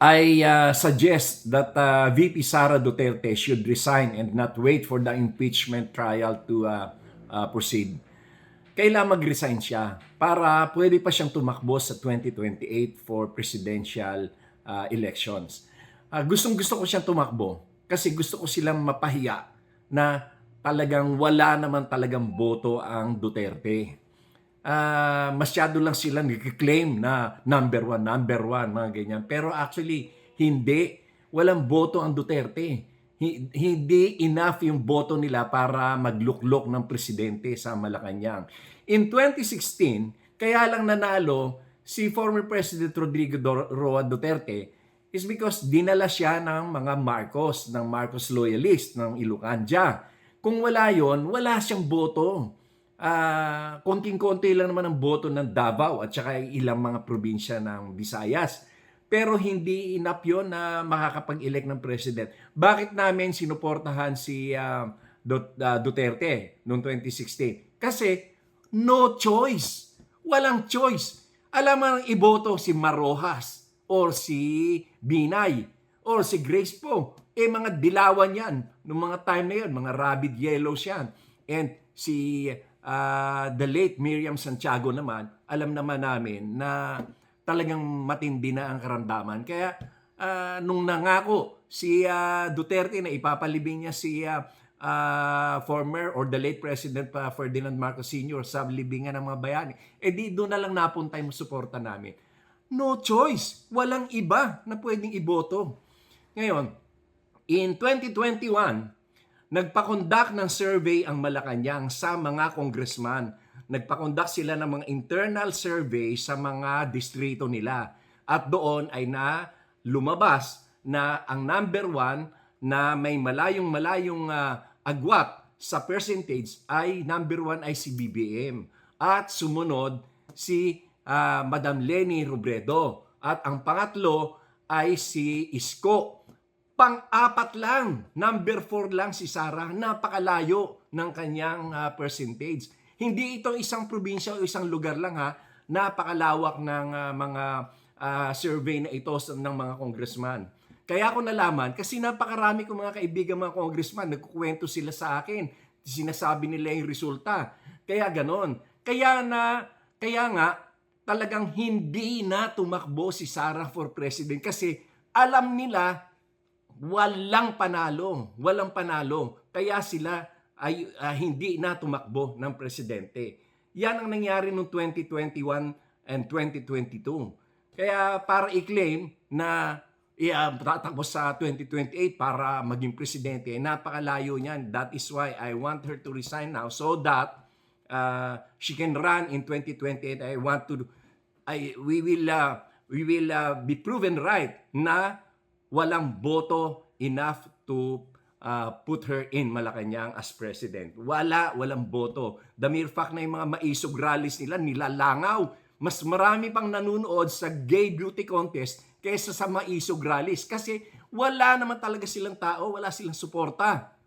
I uh, suggest that uh, VP Sara Duterte should resign and not wait for the impeachment trial to uh, uh, proceed. Kailangan mag-resign siya para pwede pa siyang tumakbo sa 2028 for presidential uh, elections. Uh, gustong gusto ko siyang tumakbo kasi gusto ko silang mapahiya na talagang wala naman talagang boto ang Duterte ah masyado lang sila nag-claim na number one, number one, mga ganyan. Pero actually, hindi. Walang boto ang Duterte. Hi- Hindi enough yung boto nila para magluklok ng presidente sa Malacanang. In 2016, kaya lang nanalo si former President Rodrigo Roa Duterte is because dinala siya ng mga Marcos, ng Marcos loyalist, ng Ilocanja. Kung wala yon, wala siyang boto ah konting-konti lang naman ang boto ng Davao at saka ilang mga probinsya ng Visayas. Pero hindi enough yun na makakapag-elect ng president. Bakit namin sinuportahan si ah, Duterte noong 2016? Kasi no choice. Walang choice. Alam mo ang iboto si Marojas or si Binay or si Grace Poe. Eh mga dilawan yan. Noong mga time na yun, mga rabid yellows yan. And si ah, the late Miriam Santiago naman, alam naman namin na talagang matindi na ang karamdaman. Kaya ah, nung nangako si ah, Duterte na ipapalibing niya si ah, ah, former or the late President pa Ferdinand Marcos Sr. sa libingan ng mga bayani, eh di doon na lang napunta yung suporta namin. No choice. Walang iba na pwedeng iboto. Ngayon, in 2021, Nagpakondak ng survey ang Malacanang sa mga congressman. Nagpakondak sila ng mga internal survey sa mga distrito nila. At doon ay na lumabas na ang number one na may malayong-malayong ah, agwat sa percentage ay number one ay si BBM. At sumunod si ah, Madam Lenny Robredo. At ang pangatlo ay si Isko. Pang-apat lang, number 4 lang si Sarah, napakalayo ng kanyang ah, percentage. Hindi ito isang probinsya o isang lugar lang ha, napakalawak ng ah, mga ah, survey na ito ng mga congressman. Kaya ako nalaman, kasi napakarami kong mga kaibigan mga congressman, nagkukwento sila sa akin, sinasabi nila yung resulta. Kaya ganon. Kaya na, kaya nga, talagang hindi na tumakbo si Sarah for president kasi alam nila walang panalo, walang panalo. Kaya sila ay ah, hindi na tumakbo ng presidente. Yan ang nangyari noong 2021 and 2022. Kaya para i-claim na tatakbo sa 2028 para maging presidente, napakalayo niyan. That is why I want her to resign now so that uh, she can run in 2028. I want to I we will uh, we will uh, be proven right na walang boto enough to uh, put her in Malacanang as president. Wala, walang boto. The mere fact na yung mga maisog rallies nila, nilalangaw. Mas marami pang nanonood sa gay beauty contest kaysa sa maisog rallies. Kasi wala naman talaga silang tao, wala silang suporta.